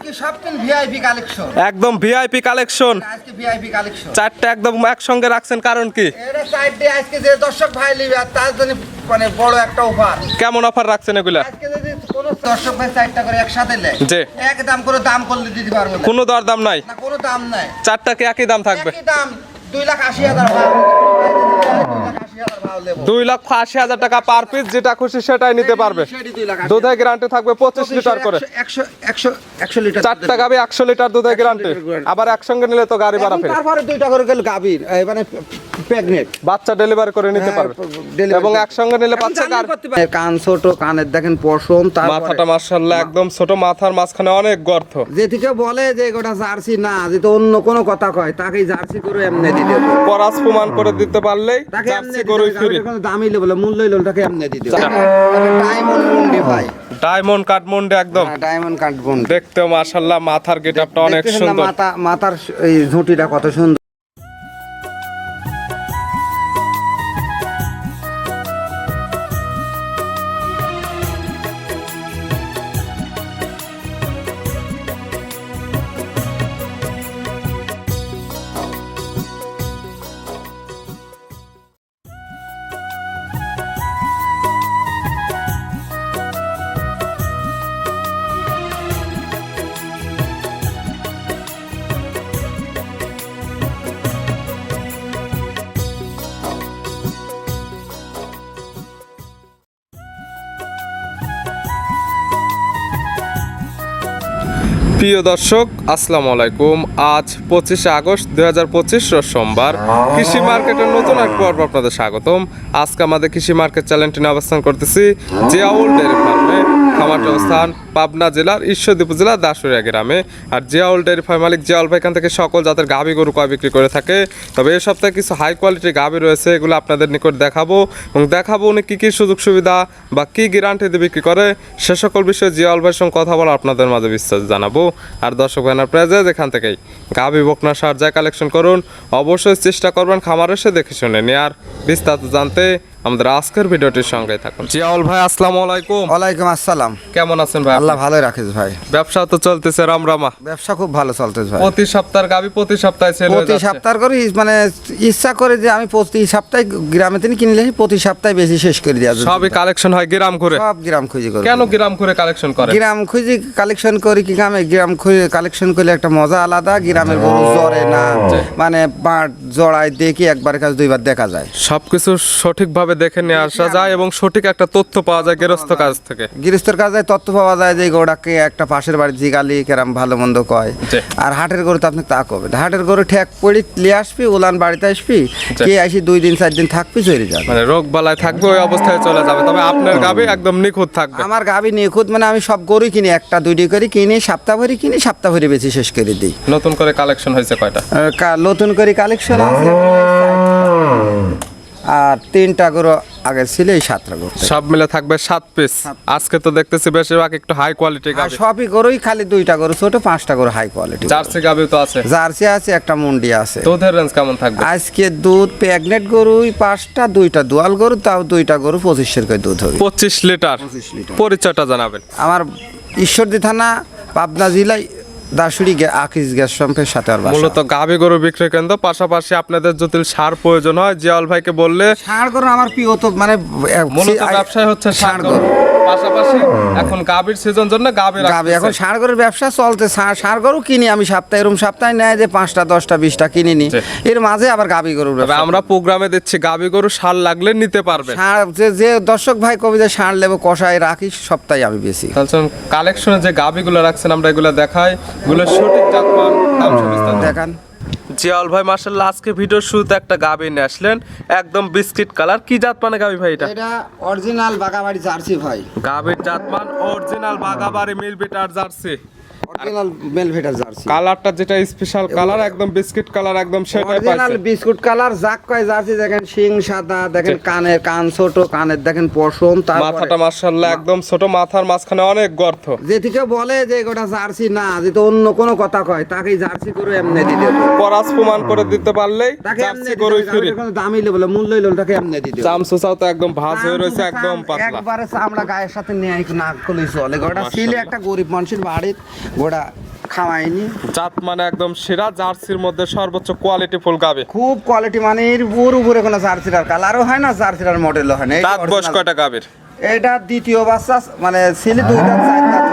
আজকে সবদিন VIP collection একদম ভিআইপি কালেকশন আজকে ভিআইপি কালেকশন চারটা একদম একসঙ্গে রাখছেন কারণ কি? এটা সাইডে আজকে যে দর্শক ভাই নিবে তার জন্য মানে বড় একটা অফার কেমন অফার রাখছেন এগুলা? আজকে যদি কোনো দর্শক ভাই চারটা করে একসাথে নেয় জি। এক দাম করে দাম করলে দিতে পারবে না। কোনো দর দাম নাই? না কোনো দাম নাই। চারটা কি একই দাম থাকবে? একই দাম দুই লাখ আশি হাজার। ভাও দুই লক্ষ আশি হাজার টাকা পার পিস যেটা খুশি সেটাই নিতে পারবে। দুধের গ্যারান্টি থাকবে পঁচিশ লিটার করে। চারটা গাবি একশো লিটার দুধের গ্যারান্টি আবার একসঙ্গে নিলে তো গাড়ি ভাড়া তারপরে দুইটা করে গেল এই মানে প্রেগনেন্ট। বাচ্চা ডেলিভারি করে নিতে পারবে। এবং একসঙ্গে নিলে গাড়ি কান ছোট কানের দেখেন পশম তারপরে মাথাটা একদম ছোট মাথার মাঝখানে অনেক গর্ত। যে থেকে বলে যে গোটা জার্সি না যে অন্য কোনো কথা কয় তাকে জার্সি করে এমনি দিতে। পরাস প্রমাণ করে দিতে পারলেই জার্সি ফ্রি দামই লোনটাকে এমনি দিতে। ডায়মন্ড মুন্ডি ভাই। ডায়মন্ড কাঠমন্ডে একদম। ডায়মন্ড কাঠমুন্ড। দেখতে মাথার গেটআপটা অনেক সুন্দর। মাথা মাথার এই ঝুঁটিটা কত সুন্দর। প্রিয় দর্শক, আসসালামু আলাইকুম। আজ পঁচিশে আগস্ট দুই হাজার পঁচিশ সোমবার। কৃষি মার্কেটের নতুন এক পর্ব আপনাদের স্বাগতম। আজকে আমাদের কৃষি মার্কেট চ্যানেলটি নিয়ে অবস্থান করতেছি জিয়াউল ডেয়ারি ফার্মে। খামারটি অবস্থান পাবনা জেলার ঈশ্বরদী উপজেলার দাসুরিয়া গ্রামে। আর জিয়াউল ডেয়ারি ফার্ম মালিক জিয়াউল ভাই এখান থেকে সকল জাতের গাভী গরু কয় বিক্রি করে থাকে। তবে এই সপ্তাহে কিছু হাই কোয়ালিটির গাভী রয়েছে, এগুলো আপনাদের নিকট দেখাবো এবং দেখাবো উনি কী কী সুযোগ সুবিধা বা কী গ্যারান্টি দিয়ে বিক্রি করে। সে সকল বিষয়ে জিয়াউল ভাইয়ের সঙ্গে কথা বলা আপনাদের মাঝে বিস্তারিত জানাব। আর দর্শক ভাইনার প্রাইজেস এখান থেকেই গাভী বকনা সার যা কালেকশন করুন, অবশ্যই চেষ্টা করবেন খামার এসে দেখে শুনে নেয়ার। বিস্তারিত জানতে আমাদের আজকের ভিডিওটির সঙ্গে থাকুন। জিয়াউল ভাই আসসালামু আলাইকুম। ওয়ালাইকুম আসসালাম। কেমন আছেন ভাই আল্লাহ ভালোই রাখিস ভাই। ব্যবসা তো চলতেছে রামরামা। ব্যবসা খুব ভালো চলতেছে ভাই। প্রতি সপ্তাহের গাভী প্রতি সপ্তাহে সেল প্রতি সপ্তাহ করে মানে ইচ্ছা করে যে আমি প্রতি সপ্তাহে গ্রামে থেকে কিনলে প্রতি সপ্তাহে বেশি শেষ করে দেওয়া যায়। সবই কালেকশন হয় গ্রাম করে সব গ্রাম খুঁজি করি। কেন গ্রাম করে কালেকশন করে? গ্রাম খুঁজি কালেকশন করি কি গ্রামে? গ্রাম খুঁজে কালেকশন করলে একটা মজা আলাদা গ্রামের গরু জ্বরে না। মানে বাঁট জড়ায় দেখি একবার কাজ দুইবার দেখা যায়। সবকিছু সঠিকভাবে দেখে নিয়ে আসা যায় এবং সঠিক একটা তথ্য পাওয়া যায় গৃহস্থ কাজ থেকে। গৃহস্থর কাজে তথ্য পাওয়া যায় যে গরুটাকে একটা পাশের বাড়ি জিগালি কেরাম ভালো মন্দ কয়। আর হাটের গরু তো আপনি তা করবে হাটের গরু ঠেক পড়ি নিয়ে আসবি উলান বাড়িতে আসবি কে আসি দুই দিন চার দিন থাকবি চলে যাবে। মানে রোগ বালায় থাকবে ওই অবস্থায় চলে যাবে। তবে আপনার গাবি একদম নিখুঁত থাকবে। আমার গাভী নিখুঁত মানে আমি সব গরুই কিনি একটা দুইটি করে কিনি সপ্তাহ ভরি কিনি সপ্তাহ ভরি বেশি শেষ করে দিই। নতুন করে কালেকশন হয়েছে কয়টা? কা- নতুন করে কালেকশন আছে। আর তিনটা গরু আগে ছিল এই সাতটা গরু। সব মিলে থাকবে সাত পিস আজকে তো দেখতেছি বেশিরভাগ একটু হাই কোয়ালিটি গাবি। সবই গরুই খালি দুইটা গরু ছোট পাঁচটা গরু হাই কোয়ালিটি জার্সি গাবি তো আছে। জার্সি আছে একটা মুন্ডি আছে। দুধের রেঞ্জ কেমন থাকবে? আজকে দুধ প্রেগনেন্ট গরুই পাঁচটা দুইটা দোয়াল গরু তাও দুইটা গরু পঁচিশের করে দুধ হবে। পঁচিশ লিটার। লিটার। পরিচয়টা জানাবেন। আমার ঈশ্বরদী থানা পাবনা জেলায় দাসুরি আকিজ গ্যাস পাম্পের সাথে আর। মূলত গাভী গরু বিক্রয় কেন্দ্র পাশাপাশি আপনাদের যদি সার প্রয়োজন হয়। জিয়াল ভাইকে বললে সার গরু আমার প্রিয় তো মানে মূলত ব্যবসায় হচ্ছে সার গরু। পাশাপাশি এখন গাভীর সিজন জন্য গাভী গাবে এখন। গরুর ব্যবসা চলতে গরু কিনি আমি সপ্তাহে সপ্তাহে নেয় যে পাঁচটা দশটা বিশটা কিনে নি। এর মাঝে আবার গাবি গরুর আমরা প্রোগ্রামে দিচ্ছি গাভী গরু সার লাগলে নিতে পারবেন ষাঁড় যে যে দর্শক ভাই কবি যে ষাঁড় লেবো কষায় রাখি সপ্তাহে আমি বেশি। তাহলে কালেকশনে যে গাভীগুলো রাখছেন আমরা এগুলো দেখাই। এগুলো সঠিক দেখান। জিয়াউল ভাই মার্শাল্লাহ আজকে ভিডিও শুরুতে একটা গাভী নিয়ে আসলেন। একদম বিস্কিট কালার। কি জাত মানে গাভী ভাই এটা? এটা অরিজিনাল বাগাবাড়ি জার্সি ভাই। গাবির জাত মান অরিজিনাল বাগাবাড়ি মিল বিটার জার্সি। অরিজিনাল মেলভেটার জার্সি কালারটা যেটা স্পেশাল কালার একদম বিস্কিট কালার একদম সেটাই অরিজিনাল বিস্কুট কালার জাক কয় জার্সি দেখেন শিং সাদা দেখেন কানের কান ছোট কানের দেখেন পশম তারপরে মাথাটা মার্শাল্লাহ একদম ছোট মাথার মাঝখানে অনেক গর্ত। যে থেকে বলে যে গোটা জার্সি না যে তো অন্য কোনো কথা কয় তাকে জার্সি করে এমনি দিতে। পরাস প্রমাণ করে দিতে পারলেই জার্সি হবে, ফ্রি। কোনো দামই লেবো মূল্য হইল তাকে এমনি দিতে। চামচুচাও তো একদম ভাজ হয়ে রয়েছে একদম পাতলা। একবারে আমরা গায়ের সাথে নেয় না করলেই চলে। গোটা ছিলে একটা গরিব মানুষের বাড়ির ওটা খাওয়াইনি জাত মানে একদম সেরা জার্সির মধ্যে সর্বোচ্চ কোয়ালিটি ফুল গাবে খুব কোয়ালিটি মানে এর উপর উপরে কোনো জার্সির আর কালারও হয় না জার্সিটার মডেলও হয় না এটা দাঁত বয়স। কয়টা গাবের এটা দ্বিতীয় বাচ্চা মানে ছেলে দুইটা চার।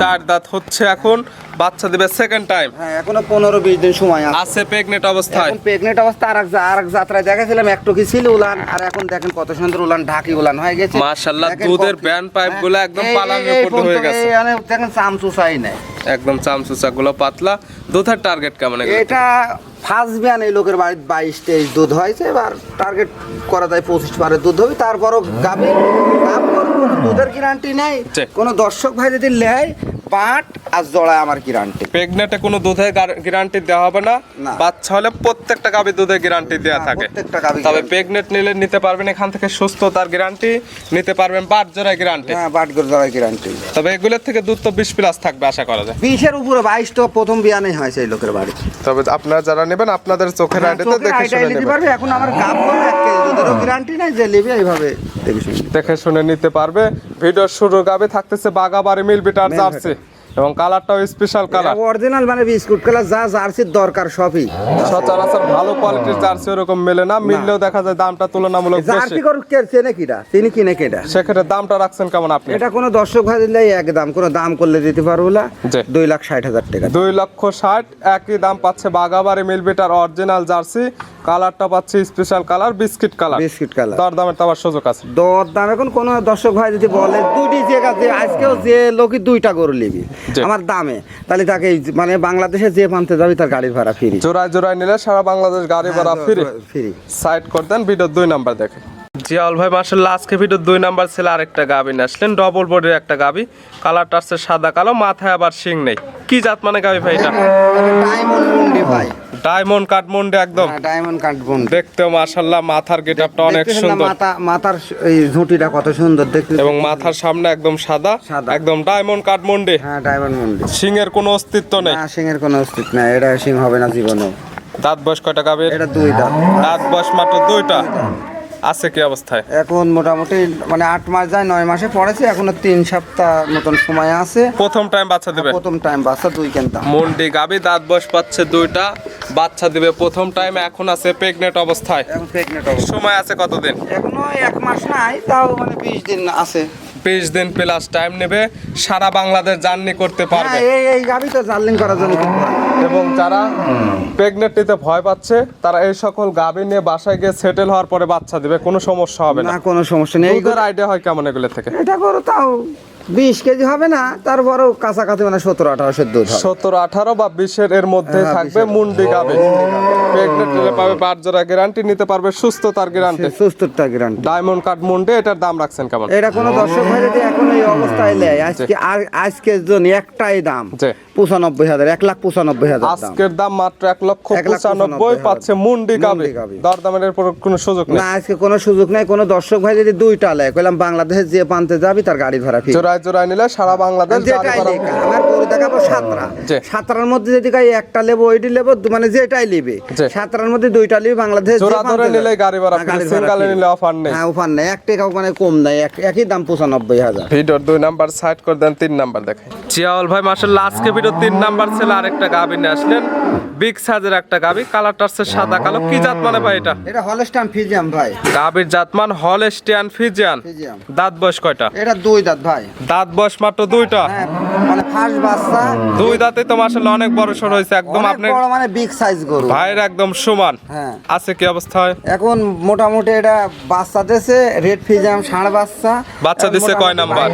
চার দাঁত হচ্ছে এখন বাচ্চা দেবে সেকেন্ড টাইম হ্যাঁ এখনও পনেরো বিশ দিন সময় আছে। প্রেগনেন্ট অবস্থায়। প্রেগনেন্ট অবস্থা আর এক আর এক যাত্রায় দেখেছিলাম একটু কি ছিল উলান আর এখন দেখেন কত সুন্দর উলান ঢাকি উলান হয়ে গেছে। মাশাআল্লাহ, দুধের ব্যান পাইপগুলো একদম এই উপর হয়ে গেছে। মানে দেখেন চামচুসাই নাই। একদম চামচুসা গুলো পাতলা। দুধের টার্গেট কেমন এটা ফার্স্ট বিয়ান এই লোকের বাড়িতে বাইশ তেইশ দুধ হয়েছে এবার টার্গেট করা যায় পঁচিশ পারে দুধ হবে। তারপরও গাবি কোনো দুধের গ্যারান্টি নেই। কোনো দর্শক ভাই যদি নেয় পাট আর জড়ায় আমার গ্যারান্টি প্রেগনেন্টে কোনো দুধের গ্যারান্টি দেওয়া হবে না। বাচ্চা হলে প্রত্যেকটা গাভী দুধের গ্যারান্টি দেওয়া হ্যাঁ, থাকে। তবে। প্রেগনেন্ট নিলে নিতে পারবেন এখান থেকে সুস্থতার গ্যারান্টি নিতে পারবেন বাট জোড়ায় গ্যারান্টি হ্যাঁ বাট গরু জড়ায় গ্যারান্টি তবে এগুলোর থেকে দুধ তো বিশ প্লাস থাকবে আশা করা যায়। বিশের উপরে বাইশ তো প্রথম বিয়ানেই হয়েছে এই লোকের বাড়ি তবে আপনারা যারা নেবেন আপনাদের চোখের আইডিতে দেখে শুনে নিতে নেবেন। পারবে এখন আমার গাব এক যদি দুধেরও গ্যারান্টি নাই যে নেবে এইভাবে দেখে শুনে দেখে শুনে নিতে পারবে। ভিডিও শুরু গাবে থাকতেছে বাগাবাড়ি মিল বিটার জার্সি এবং কালারটাও স্পেশাল কালার অরিজিনাল মানে বিস্কুট কালার যা জার্সির দরকার সবই। সচরাচর ভালো কোয়ালিটির জার্সি ওরকম মেলে না মিললেও দেখা যায় দামটা তুলনামূলক বেশি। জার্সি গরু কে চেনে কিটা তিনি কিনে কেটা সেক্ষেত্রে দামটা রাখছেন কেমন আপনি? এটা কোনো দর্শক ভাই দিলে এক দাম কোনো দাম করলে দিতে পারব না। দুই লাখ ষাট হাজার টাকা। দুই লক্ষ ষাট একই দাম পাচ্ছে বাগাবাড়ি মিলবিটার অরিজিনাল জার্সি। কালারটা পাচ্ছে special colour biscuit colour biscuit colour দর দামের তো আবার সুযোগ আছে। দর দাম এখন কোনো দর্শক ভাই যদি বলে দুটি জায়গা আজকেও যে লোকই দুইটা গরু নিবি। আমার দামে। তাহলে তাকে মানে বাংলাদেশে যে প্রান্তে যাবি তার গাড়ি ভাড়া ফ্রি। জোড়ায় জোড়ায় নিলে সারা বাংলাদেশ গাড়ি হ্যাঁ, ভাড়া ফ্রি। ফ্রি। সাইড করতেন দেন ভিডিও দুই নাম্বার দেখেন। জিয়াউল ভাই মার্শাল্লাহ আজকে ভিডিও দুই নাম্বার ছেলে আরেকটা গাবি নিয়ে আসলেন। ডবল বডির একটা গাবি। কালারটা আসছে সাদা কালো মাথায় আবার শিং নেই। কি জাত মানে গাবি ভাই এটা? ডায়মন্ড মুন্ডি ভাই। ডায়মন্ড কাঠমন্ডে একদম। হ্যাঁ, ডায়মন্ড কাট মুন্ডি দেখতেও মাথার গেটআপটা অনেক সুন্দর। মাথা মাথার এই ঝুঁটিটা কত সুন্দর দেখতে। এবং মাথার সামনে একদম সাদা। একদম ডায়মন্ড কাঠমন্ডে হ্যাঁ ডায়মন্ড মুন্ডি সিংয়ের কোনো অস্তিত্ব নেই। না সিংহের কোনো অস্তিত্ব নাই। এটা সিং হবে না জীবনে দাঁত বয়স কয়টা গাবির এটা দুই দাঁত। দাঁত বয়স মাত্র দুইটা। আছে কি অবস্থায়? এখন মোটামুটি মানে আট মাস যায় নয় মাসে পড়েছে। এখনও তিন সপ্তাহ মতন সময় আছে। প্রথম টাইম বাচ্চা দিবে? প্রথম টাইম বাচ্চা দুই কিনতাম মুন্ডি গাবি দাঁত বয়স পাচ্ছে দুইটা। বাচ্চা দিবে। প্রথম টাইম এখন আছে প্রেগনেন্ট অবস্থায়। এখন প্রেগনেন্ট অবস্থা সময় আছে কতদিন? এখনও এক মাস নাই তাও মানে বিশ দিন আছে। বিশ দিন প্লাস টাইম নেবে সারা বাংলাদেশ জার্নি করতে পারবে। হ্যাঁ এই গাড়ি তো জার্লিং করার জন্য। এবং যারা প্রেগনেন্ট নিতে ভয় পাচ্ছে তারা এই সকল গাবি নিয়ে বাসায় গিয়ে সেটেল হওয়ার পরে বাচ্চা দিবে। কোনো সমস্যা হবে না। কোনো সমস্যা নেই। এই দুধের আইডিয়া হয় কেমন এগুলো থেকে? এটা করো তাও বিশ কেজি হবে না তারপরেও কাছাকাছি মানে সতেরো আঠারো দুধ সতেরো আঠারো বা বিশের এর মধ্যে হ্যাঁ, থাকবে মুন্ডি গাবে নিলে পাবে জোড়া গ্যারান্টি নিতে পারবে সুস্থতার গ্যারান্টি সুস্থতা গ্রান্ট ডায়মন্ড কার্ড মুন্ডে এটার দাম রাখছেন কেমন এটা কোনো দর্শক ভাই যদি এখন এই অবস্থায় নেয় আজকে আর আজকের জন্য একটাই দাম পঁচানব্বই হাজার এক লাখ পঁচানব্বই হাজার আজকের দাম মাত্র এক লক্ষ পঁচানব্বই পাচ্ছে মুন্ডি গাভী। দরদামের কোনো সুযোগ নেই। না আজকে কোনো সুযোগ নাই কোনো দর্শক ভাই যদি দুইটা লেয় কইলাম বাংলাদেশে যে পান্তে যাবি তার গাড়ি ভাড়া ফি জোড়ায় জোড়ায় নিলে সারা বাংলাদেশ যেটাই লেখা আমার দেখাবো সাতরা সাতরার মধ্যে যদি একটা লেবো ওইটি লেবো মানে যেটাই লিবে জি। সাতরার মধ্যে দুইটা লিবে বাংলাদেশ জোড়া ধরে নিলে গাড়ি ভাড়া free, নিলে offer নেই। হ্যাঁ অফার নেই। এক টাকাও মানে কম নাই একই দাম পঁচানব্বই হাজার। ভিডিওর দুই নাম্বার সাইড করে দেন তিন নাম্বার দেখেন জিয়াউল ভাই মাসাল্লাহ আজকে ভিডিও তিন নাম্বার ছিল আরেকটা গাবি নিয়ে আসলেন। বিগ সাইজের একটা গাবি কালারটা হচ্ছে সাদা কালো। কি জাত মানে ভাই এটা? এটা হলস্টান ফিজিয়াম ভাই। গাবির জাতমান হলস্টিয়ান ফিজিয়ান দাঁত বয়স কয়টা? এটা দুই দাঁত ভাই। দাঁত বয়স মাত্র দুইটা? হ্যাঁ মানে ফার্স্ট বাচ্চা। দুই দাঁতে তো মাসাল্লাহ অনেক বড় সর হয়েছে একদম আপনি বড় মানে বিগ সাইজ গরু। ভাইয়ের একদম সমান? হ্যাঁ। আছে কি অবস্থা হয় এখন মোটামুটি এটা বাচ্চা দিছে রেড ফিজাম ষাঁড় বাচ্চা। বাচ্চা দিছে কয় নাম্বার?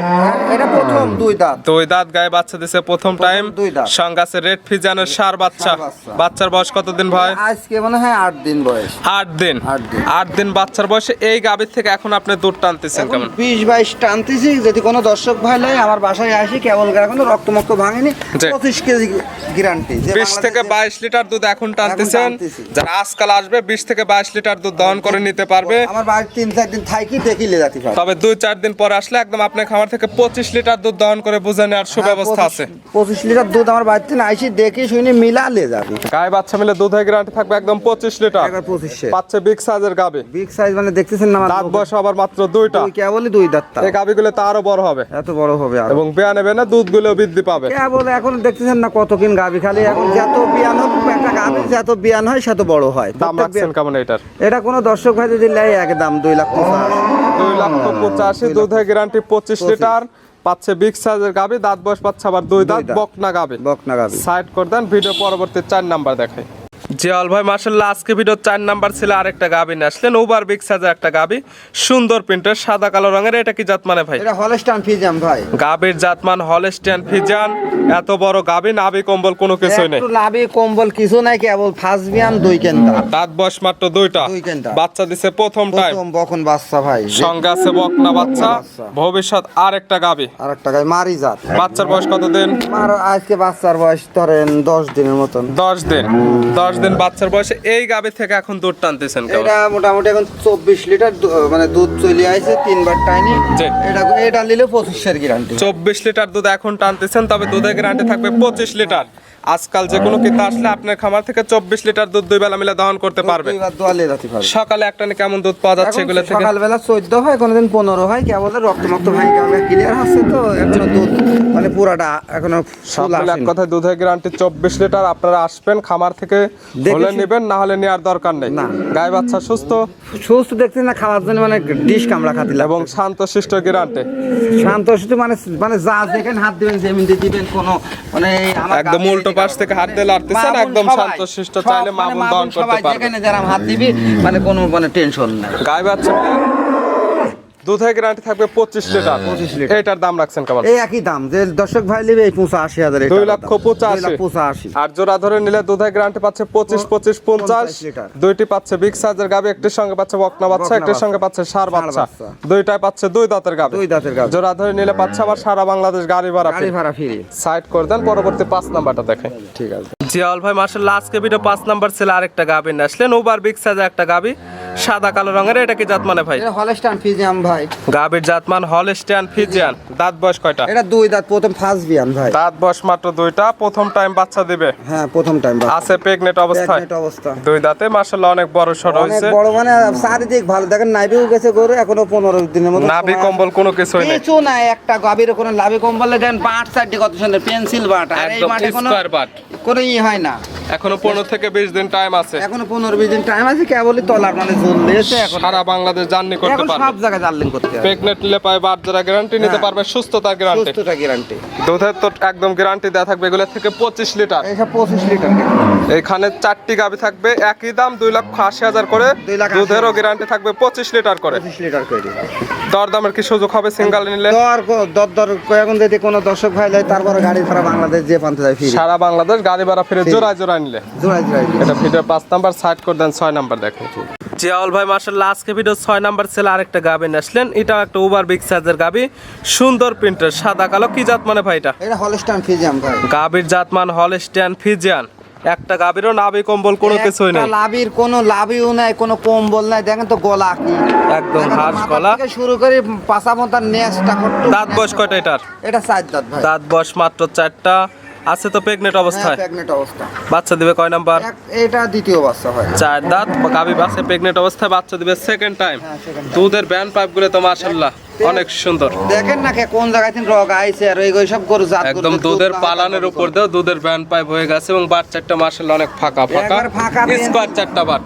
এটা প্রথম দুই দাঁত। দুই দাঁত গায়ে বাচ্চা দিছে প্রথম টাইম। দুই দাঁত। সঙ্গে আছে রেড ফিজানের ষাঁড় বাচ্চা। বাচ্চার বয়স কতদিন ভাই? আজকে মনে হয় আট দিন বয়স। আট দিন। আট দিন। দিন বাচ্চার বয়সে এই গাভীর থেকে এখন আপনি দুধ টানতেছেন কেমন? বিশ বাইশ টানতেছি যদি কোনো দর্শক ভাই লাই আমার বাসায় আসি কেবল এখনও রক্তমক্ত ভাঙেনি। পঁচিশ কেজি গ্যারান্টি। বিশ থেকে বাইশ লিটার দুধ এখন টানতেছেন। টানতেছি। যারা আজকাল আসবে বিশ থেকে বাইশ লিটার দুধ দহন করে নিতে পারবে। আমার বাড়ির তিন চার দিন থাকি যাতে তবে দুই চার দিন পরে আসলে একদম আপনার খামার থেকে পঁচিশ লিটার দুধ দহন করে বুঝে নেওয়ার সুব্যবস্থা আছে। পঁচিশ লিটার দুধ আমার বাড়িতে আইসি দেখে শুনে মিলালে যাবে গায়ে বাচ্চা মিলে দুধের গ্যারান্টি থাকবে একদম পঁচিশ লিটার। পঁচিশে। পাচ্ছে বিগ সাইজের গাবি। বিগ সাইজ মানে দেখতেছেন না আমার দাঁত বয়স আবার মাত্র দুইটা। দুই কেবলই দুই দাঁত। এই গাবিগুলো তো আরও বড় হবে। এত বড় হবে এবং বেয়া নেবে না দুধগুলো বৃদ্ধি পাবে। কেবল এখন দেখতেছেন না কত কিন গাবি খালি এখন যত বিয়ান হোক একটা গাবি যত বিয়ান হয় সেত বড় হয়? দাম রাখছেন কেমন এটার? এটা কোনো দর্শক ভাই যদি নেয় এক দাম দুই লাখ পঞ্চাশ দুই লাখ পঁচাশি দুধের গ্যারান্টি পঁচিশ। লিটার পাচ্ছে বিগ সাইজের গাবি দাঁত বয়স পাচ্ছে আবার দুই দাঁত। বকনা গাবি। বকনা গাবি। সাইড করে দেন ভিডিও পরবর্তী চার নাম্বার দেখাই। জিয়াল ভাই মার্শাল্লাহ আজকে ভিডিও চার নাম্বার ছিল আরেকটা গাবি নিয়ে আসলেন। ওভার বিগ সাইজের একটা গাবি সুন্দর প্রিন্টের সাদা কালো রঙের এটা কি জাত মানে ভাই? এটা হলস্টান ফিজাম ভাই। গাবির জাতমান হলস্টিয়ান ফিজান এত বড় গাবি নাবি কম্বল কোনো কিছুই নেই। একটু লাভে কম্বল কিছু নাই কেবল ফার্স্ট বিয়ান দুই কেন্দ্র। দাঁত বয়স মাত্র দুইটা। দুই কেনটা। বাচ্চা দিছে প্রথম টাইম প্রথম বখন বাচ্চা ভাই। সঙ্গে আছে বকনা বাচ্চা। ভবিষ্যৎ আর একটা গাবি। আর একটা গাই মারি জাত। বাচ্চার বয়স কত দিন আর আজকে বাচ্চার বয়স ধরেন দশ দিনের মতন। দশ দিন। দশ দিন বাচ্চার বয়সে এই গাবে থেকে এখন দুধ টানতেছেন এটা মোটামুটি এখন চব্বিশ লিটার মানে দুধ চলে আসছে তিনবার টাইনি। এটা এটা নিলে পঁচিশের গ্যারান্টি চব্বিশ লিটার দুধ এখন টানতেছেন তবে দুধের গ্যারান্টি থাকবে পঁচিশ লিটার। আজকাল যে কোনো কিতা আসলে আপনার খামার থেকে চব্বিশ লিটার দুধ দুই বেলা মিলে দহন করতে পারবে। সকালে একটা না কেমন দুধ পাওয়া যাচ্ছে এগুলো থেকে? সকালবেলা চোদ্দ হয় কোনোদিন পনেরো হয় কেবল রক্ত মক্ত ভাই ক্লিয়ার হচ্ছে তো এখনও দুধ মানে পুরাটা এখনও মিলে এক কথায় দুধের গ্যারান্টি চব্বিশ লিটার আপনারা আসবেন খামার থেকে হলে নেবেন না হলে নেওয়ার দরকার নেই। গায়ে বাচ্চা সুস্থ। সুস্থ দেখছি না খাওয়ার জন্য মানে ডিশ কামড়া খাতিলা এবং শান্ত শিষ্ট গ্যারান্টি শান্ত সুস্থ মানে মানে যা যেখানে হাত দিবেন দিয়ে দিবেন কোনো মানে একদম গাভীর উল্টো পাশ থেকে হাত দিলে লাড়তেছেন মা একদম শান্ত শিষ্ট চাইলে মামুন মানে দহন করতে পারবে। যেখানে যারা হাত দিবি মানে কোনো মানে টেনশন নাই। গায়ে বাচ্চা দুধের গ্যারান্টি থাকবে পঁচিশ লিটার। 25 লিটার। এটার দাম রাখছেন কেমন এই একই দাম যে দর্শক ভাই নেবে এই পঁচাশি হাজার দুই লক্ষ পঁচাশি। পঁচাশি। আর জোড়া ধরে নিলে দুধের গ্যারান্টি পাচ্ছে পঁচিশ পঁচিশ পঞ্চাশ। দুইটি পাচ্ছে বিগ সাইজের গাবি একটির সঙ্গে পাচ্ছে বকনা বাচ্চা একটির সঙ্গে পাচ্ছে সার বাচ্চা। দুইটাই পাচ্ছে দুই দাঁতের গাবি। দুই দাঁতের গাভী। জোড়া ধরে নিলে পাচ্ছে আবার সারা বাংলাদেশ গাড়ি ভাড়া গাড়ি ভাড়া ফ্রি সাইড করে দেন পরবর্তী পাঁচ নাম্বারটা দেখেন। ঠিক আছে। জিয়াউল ভাই মার্শাল্লাহ আজকে ভিডিও পাঁচ নাম্বার ছিল আরেকটা গাবি নিয়ে আসলেন। ওভার বিগ সাইজের একটা গাবি। সাদা কালো রঙের এটা কি জাত মানে ভাই? হলস্টান ফিজিয়াম ভাই। গাবির জাতমান হলস্টিয়ান ফিজিয়ান। দাঁত বয়স কয়টা? এটা দুই দাঁত প্রথম ফার্স্ট বিয়ান ভাই। দাঁত বয়স মাত্র দুইটা প্রথম টাইম বাচ্চা দিবে? হ্যাঁ প্রথম টাইম আছে প্রেগনেন্ট অবস্থায়? অবস্থা। দুই দাঁতে মার্শাল্লাহ অনেক বড় সর অনেক বড় মানে চারিদিক ভালো। দেখেন নাইবেও গেছে গরু এখনও পনেরো দিনের মতো নাভি কম্বল কোনো কিছুই নেই। কিছু নাই একটা গাভীর কোনো লাভে কম্বল দেন বাট সাইডে কত সুন্দর পেন্সিল বাট। আর এই মাঠে কোনো স্কোয়ার বাট। কোনো ই হয় না। এখনও পনেরো থেকে বিশ দিন টাইম আছে। এখনও পনেরো বিশ দিন টাইম আছে কেবলই তলার মানে সারা বাংলাদেশ জার্নি করতে পারবে। সব জায়গায় জানলেন করতে প্রেগনেন্ট যারা গ্যারান্টি নিতে হ্যাঁ। পারবে সুস্থতার গ্যারান্টি সুস্থতা গ্যারান্টি দুধের তো একদম গ্যারান্টি দেওয়া থাকবে এগুলো থেকে পঁচিশ লিটার। এইসব পঁচিশ লিটার। এখানে চারটি গাবি থাকবে একই দাম দুই লক্ষ আশি হাজার করে। লাখ দুধেরও গ্যারান্টি থাকবে পঁচিশ লিটার করে। পঁচিশ লিটার করে দর দামের কি সুযোগ হবে সিঙ্গেল নিলে? দর দর দর এখন যদি কোনো দর্শক ভাই যায় তারপরে গাড়ি ছাড়া বাংলাদেশ যে পান্তে যায় ফিরে। সারা বাংলাদেশ গাড়ি ভাড়া ফিরে জোড়ায় জোড়ায় নিলে। এটা ভিডিও পাঁচ নাম্বার সাইড করে দেন ছয় নাম্বার দেখেন। জিয়াউল ভাই মার্শাল্লাহ আজকে ভিডিও ছয় নাম্বার ছেলে আরেকটা গাবি আসলেন। এটাও একটা ওভার বিগ সাইজের গাবি সুন্দর প্রিন্টের সাদা কালো। কি জাত মানে ভাই এটা? এটা হলস্টান ফিজিয়াম ভাই। গাবির জাতমান হলস্টিয়ান ফিজিয়ান একটা গাবিরও নাবি কম্বল কোনো কিছুই নেই। লাভির কোনো লাভিও নাই কোনো কম্বল নাই। দেখেন তো গলা কি। একদম হাঁস গলা। থেকে শুরু করে পাশা মতার নেসটা দাঁত বয়স কয়টা এটার? এটা সাইড দাঁত ভাই। দাঁত বয়স মাত্র চারটা। আছে তো প্রেগনেন্ট অবস্থায়? প্রেগনেন্ট অবস্থা। বাচ্চা দিবে কয় নাম্বার? এটা দ্বিতীয় বাচ্চা হয়। চার দাঁত গাবি বাচ্চা প্রেগনেন্ট অবস্থায় বাচ্চা দিবে সেকেন্ড টাইম হ্যাঁ, time। দুধের ব্যান্ড পাইপগুলো তো মাশাল্লাহ অনেক সুন্দর। দেখেন না কে কোন জায়গায় থেকে রোগ আইছে আর ওই সব গরু জাত একদম দুধের পালানের উপর দিয়েও দুধের ব্যান্ড পাইপ হয়ে গেছে এবং বাচ্চাটা মার্শাল্লাহ অনেক ফাঁকা ফাঁকা। ফাঁকা স্কোয়ার চারটা বাট।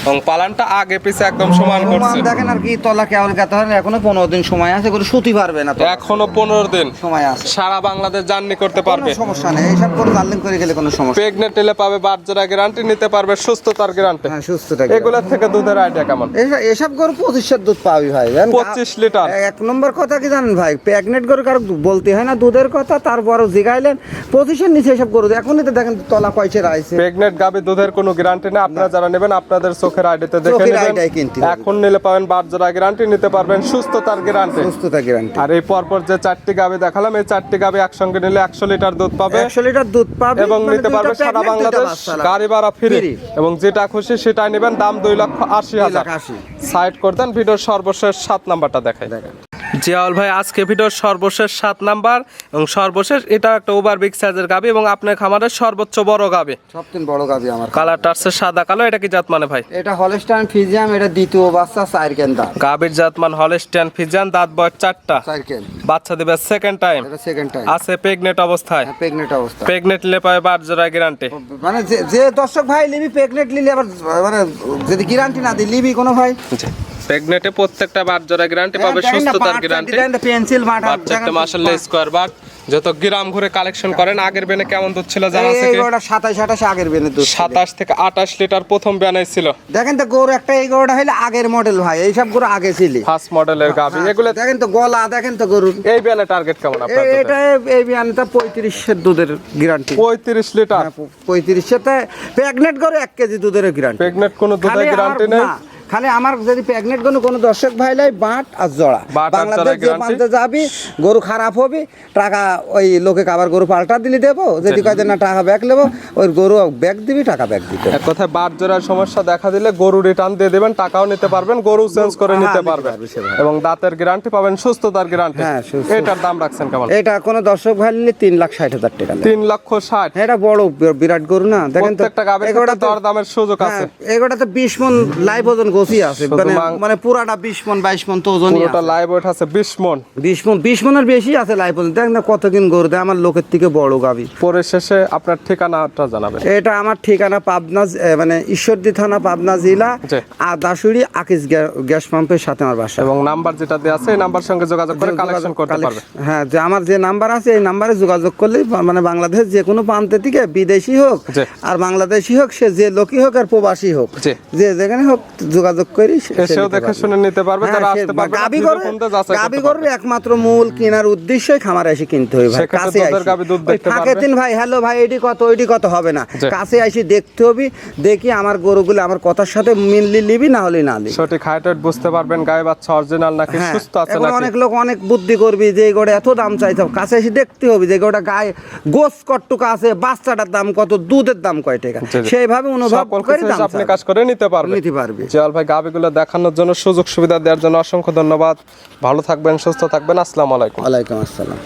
এবং পালানটা আগে পিছে একদম সমান করছে। দেখেন আর কি তলা হয় এখনও পনেরো দিন সময় আছে গরু শুতি পারবে না এখনও পনেরো দিন। সময় আছে। সারা বাংলাদেশ জার্নি করতে পারবে। সমস্যা নেই এইসব করে জানলেন করে গেলে কোনো সমস্যা প্রেগনেন্ট পাবে বাচ্চারা গ্যারান্টি নিতে পারবে সুস্থতার গ্যারান্টি হ্যাঁ সুস্থ থাকে এগুলোর থেকে দুধের আইডিয়া কেমন? এসব- গরু পঁচিশের দুধ পাবি ভাই জানেন? 25 লিটার। এক নম্বর কথা কি জানেন ভাই প্রেগনেন্ট গরু কারও বলতে হয় না দুধের কথা তারপরও জিগাইলেন পঁচিশের নিচে এসব গরু এখনই তো দেখেন তলা রাইছে। প্রেগনেন্ট গাবি দুধের কোনো গ্যারান্টি নেই আপনারা যারা নেবেন আপনাদের চোখের আইডিতে দেখে নেবেন। এখন নিলে পাবেন বাচ্চারা গ্যারান্টি নিতে পারবেন সুস্থতার গ্যারান্টি সুস্থতা গ্যারান্টি আর এই পরপর যে চারটি গাবে দেখালাম এই চারটি গাবে একসঙ্গে নিলে একশো লিটার দুধ পাবে। একশো লিটার দুধ পাবে এবং মানে নিতে পারবে সারা বাংলাদেশ গাড়ি ভাড়া ফ্রি এবং যেটা খুশি সেটাই নেবেন দাম দুই লক্ষ আশি হাজার। সাইড করে দেন ভিডিওর সর্বশেষ সাত নাম্বারটা দেখাই। দেখেন। জিয়াউল ভাই আজকে ভিডিওর সর্বশেষ সাত নাম্বার এবং সর্বশেষ এটা একটা ওভার বিগ সাইজের গাবি এবং আপনার খামারের সর্বোচ্চ বড় গাবি। সবথেকে বড় গাবি আমার কালারটা আসছে সাদা কালো এটা কি জাত মানে ভাই? এটা হলস্টাইন ফিজিয়াম এটা দ্বিতীয় বাচ্চা চার কেন্দা গাবির জাতমান হলস্টিয়ান ফিজান দাঁত বয়স চারটা। চার কেন। বাচ্চা দেবে সেকেন্ড টাইম এটা সেকেন্ড টাইম আছে প্রেগনেন্ট অবস্থায়। প্রেগনেন্ট অবস্থা প্রেগনেন্ট নিলে পাবে বার জোড়া গ্যারান্টি মানে যে দর্শক ভাই লিবি প্রেগনেন্ট নিলে আবার মানে যদি গ্যারান্টি না দিই লিবি কোনো ভাই? প্রেগনেন্টে প্রত্যেকটা বার জোড়া গ্যারান্টি পাবে সুস্থতার গ্যারান্টি পেন্সিল বাচ্চাটা মাসাল্লাহ স্কোয়ার বার যত গ্রাম ঘুরে কালেকশন করেন আগের বেনে কেমন দুধ ছিল জানা আছে কি? এইগুলোটা সাতাশ আঠাশ আগের বেনে দুধ ছিল। সাতাশ থেকে আঠাশ লিটার প্রথম বেনে ছিল। দেখেন তো গরু একটা এই গরুটা হইলে আগের মডেল ভাই এইসব গরু আগে ছিল। ফার্স্ট মডেলের গাভি এগুলো দেখেন তো গলা দেখেন তো গরুর। এই বেনে টার্গেট কেমন আপনার এটা এই বিয়ানটা পঁয়ত্রিশের দুধের গ্যারান্টি পঁয়ত্রিশ লিটার পঁয়ত্রিশশোতে প্রেগনেন্ট গরু এক কেজি দুধের গ্যারান্টি প্রেগনেন্ট কোনো দুধের গ্যারান্টি নেই? খালি আমার যদি প্রেগনেন্ট কোনো কোনো দর্শক ভাই লাই বাট আর জোড়া। বাট বাংলাদেশ যে? পান্তে যাবি গরু খারাপ হবে টাকা ওই লোকে আবার গরু পাল্টা দিলি দেবো যদি কয় না টাকা ব্যাগ নেব ওই গরু ব্যাগ দিবি টাকা ব্যাগ দিতে এক কথায় বার জোড়ার সমস্যা দেখা দিলে গরু রিটার্ন দিয়ে দেবেন টাকাও নিতে পারবেন গরু চেঞ্জ করে হ্যাঁ, নিতে পারবেন। এবং দাঁতের গ্যারান্টি পাবেন সুস্থতার গ্যারান্টি হ্যাঁ, সুস্থ। এটার দাম রাখছেন কেমন এটা কোনো দর্শক ভাই নিলে তিন লাখ ষাট হাজার টাকা তিন লক্ষ ষাট। হ্যাঁ, এটা বড় বিরাট গরু না দেখেন তো। এগুলোটা ক্ষেত্রে দর দামের সুযোগ আছে। এগুলো তো বিশ মন লাইভ ওজন গোছি আছে মানে মানে পুরাটা বিশ মন বাইশ মন তো ওজনই পুরোটা লাইভ ওয়েট আছে বিশ মন। বিশ মন বিশ মনের বেশি আছে লাইভ ওজন দেখ না কত কিন গরু দেয় আমার লোকের থেকে বড় গাবি। পরে শেষে আপনার ঠিকানাটা জানাবেন। এটা আমার ঠিকানা পাবনা মানে ঈশ্বরদী থানা পাবনা জেলা। আদাসুরি আকিস গ্যাস পাম্পের সাথে আমার বাসা। এবং নাম্বার যেটা আছে এই নাম্বার সঙ্গে যোগাযোগ করে কালেকশন করতে পারবে। হ্যাঁ যে আমার যে নাম্বার আছে এই নাম্বারে যোগাযোগ করলে মানে বাংলাদেশ যে কোনো প্রান্ত থেকে বিদেশি হোক আর বাংলাদেশি হোক সে যে লোকই হোক আর প্রবাসী হোক যে যেখানে হোক যোগাযোগ করি সে- সে এসেও দেখে শুনে নিতে পারবে হ্যাঁ, সে- আসতে পারবে ভিডিও গরু- করতে গরুর একমাত্র মূল কেনার উদ্দেশ্যই খামারে এসে কিনতে হবে ভাই। কাছে আইসি। দুধ দেখতে পারবে। দিন ভাই হ্যালো ভাই এটি কত ওইটি কত? হবে না। কাছে আইসি দেখতে হবে দেখি আমার গরুগুলো আমার কথার সাথে মিললি লিবি না হলে না লিবি সঠিক হাইট বুঝতে পারবেন গায়ে বাচ্চা অরিজিনাল নাকি হ্যাঁ, সুস্থ আছে নাকি? অনেক লোক অনেক বুদ্ধি করবি যে এই গোটা এত দাম হবে। কাছে এসে দেখতে হবে যে গোটা গায়ে গোস কটটুকু আছে বাচ্চাটার দাম কত দুধের দাম কয় টাকা। সেইভাবে অনুভব করে আপনি কাজ করে নিতে পারবেন নিতে পারবে। ভাই গাবিগুলো দেখানোর জন্য সুযোগ সুবিধা দেওয়ার জন্য অসংখ্য ধন্যবাদ। ভালো থাকবেন, সুস্থ থাকবেন। আসসালামু আলাইকুম। আলাইকুম আসসালাম।